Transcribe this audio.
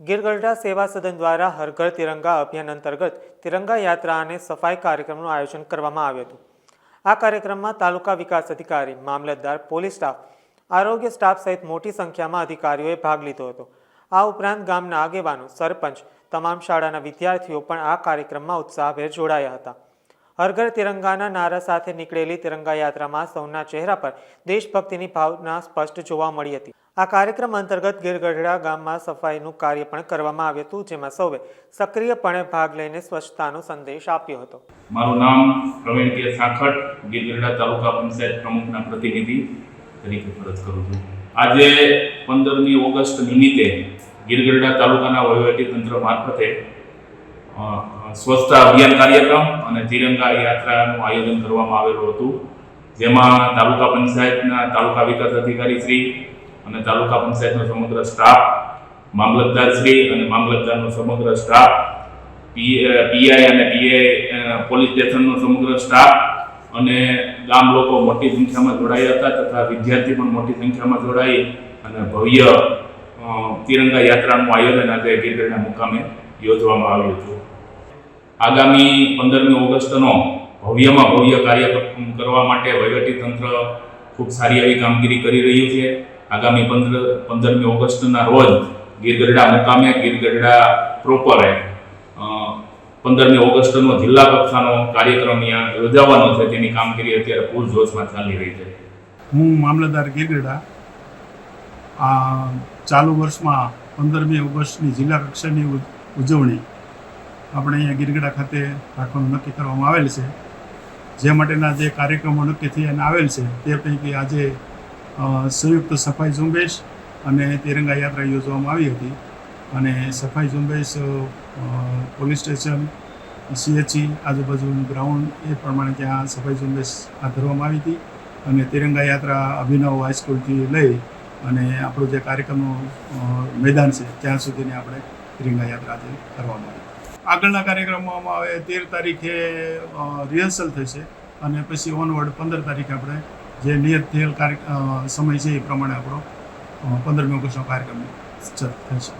ગીરગઢડા સેવા સદન દ્વારા હર ઘર તિરંગા અભિયાન અંતર્ગત તિરંગા યાત્રા અને સફાઈ કાર્યક્રમનું આયોજન કરવામાં આવ્યું હતું. આ કાર્યક્રમમાં તાલુકા વિકાસ અધિકારી, મામલતદાર, પોલીસ સ્ટાફ, આરોગ્ય સ્ટાફ સહિત મોટી સંખ્યામાં અધિકારીઓએ ભાગ લીધો હતો. આ ઉપરાંત ગામના આગેવાનો, સરપંચ, તમામ શાળાના વિદ્યાર્થીઓ પણ આ કાર્યક્રમમાં ઉત્સાહભેર જોડાયા હતા. હર ઘર તિરંગાના નારા સાથે નીકળેલી તિરંગા યાત્રામાં સૌના ચહેરા પર દેશભક્તિની ભાવના સ્પષ્ટ જોવા મળી હતી. આ કાર્યક્રમ અંતર્ગત ગીરગઢડા ગામમાં સફાઈનું કાર્ય પણ કરવામાં આવ્યું હતું, જેમાં સૌએ સક્રિયપણે ભાગ લઈને સ્વચ્છતાનો સંદેશ આપ્યો હતો. મારું નામ પ્રવીણ કે સાખટ ગીરગઢડા તાલુકા પંચાયત પ્રમુખના પ્રતિનિધિ તરીકે ફરજ કરું છું. આજે પંદરમી ઓગસ્ટ નિમિત્તે ગીરગઢડા તાલુકાના વહીવટી તંત્ર મારફતે સ્વચ્છતા અભિયાન કાર્યક્રમ અને તિરંગા યાત્રાનું આયોજન કરવામાં આવેલું હતું. જેમાં તાલુકા પંચાયતના તાલુકા વિકાસ અધિકારી શ્રી અને તાલુકા પંચાયતનો સમગ્ર સ્ટાફ, મામલતદાર શ્રી અને મામલતદારનો સમગ્ર સ્ટાફ પીઆઈ અને પીઆઈ પોલીસ સ્ટેશનનો સમગ્ર સ્ટાફ અને ગામ લોકો મોટી સંખ્યામાં જોડાયા હતા તથા વિદ્યાર્થી પણ મોટી સંખ્યામાં જોડાઈ અને ભવ્ય તિરંગા યાત્રાનું આયોજન આજે ગીરગઢના મુકામે યોજવામાં આવ્યું હતું. આગામી પંદરમી ઓગસ્ટનો ભવ્યમાં ભવ્ય કાર્યક્રમ કરવા માટે તંત્ર ખૂબ સારી એવી કામગીરી કરી રહ્યું છે. આગામી પંદર, પંદરમી ઓગસ્ટના રોજ ગીરગઢડા મુકામે, ગીરગઢડા પ્રોપરે પંદરમી ઓગસ્ટનો જિલ્લા કક્ષાનો કાર્યક્રમ અહીંયા યોજાવાનો છે. તેની કામગીરી અત્યારે પૂરજોશમાં ચાલી રહી છે. હું મામલતદાર ગીરગઢડા. આ ચાલુ વર્ષમાં પંદરમી ઓગસ્ટની જિલ્લા કક્ષાની ઉજવણી આપણે અહીંયા ગિરગડા ખાતે રાખવાનું નક્કી કરવામાં આવેલ છે. જે માટેના જે કાર્યક્રમો નક્કી થઈને આવેલ છે, તે પૈકી આજે સંયુક્ત સફાઈ ઝુંબેશ અને તિરંગા યાત્રા યોજવામાં આવી હતી. અને સફાઈ ઝુંબેશ પોલીસ સ્ટેશન સીએચસી આજુબાજુનું ગ્રાઉન્ડ, એ પ્રમાણે ત્યાં સફાઈ ઝુંબેશ હાથ ધરવામાં આવી હતી. અને તિરંગા યાત્રા અભિનવ હાઈસ્કૂલથી લઈ અને આપણું જે કાર્યક્રમનું મેદાન છે, ત્યાં સુધીની આપણે તિરંગા યાત્રા આજે કરવામાં આવી. આગળના કાર્યક્રમોમાં હવે તેર તારીખે રિહર્સલ થશે અને પછી ઓનવર્ડ પંદર તારીખે આપણે જે નિયત થયેલ કાર્ય સમય છે એ પ્રમાણે આપણો પંદરમી ઓગસ્ટનો કાર્યક્રમ થશે.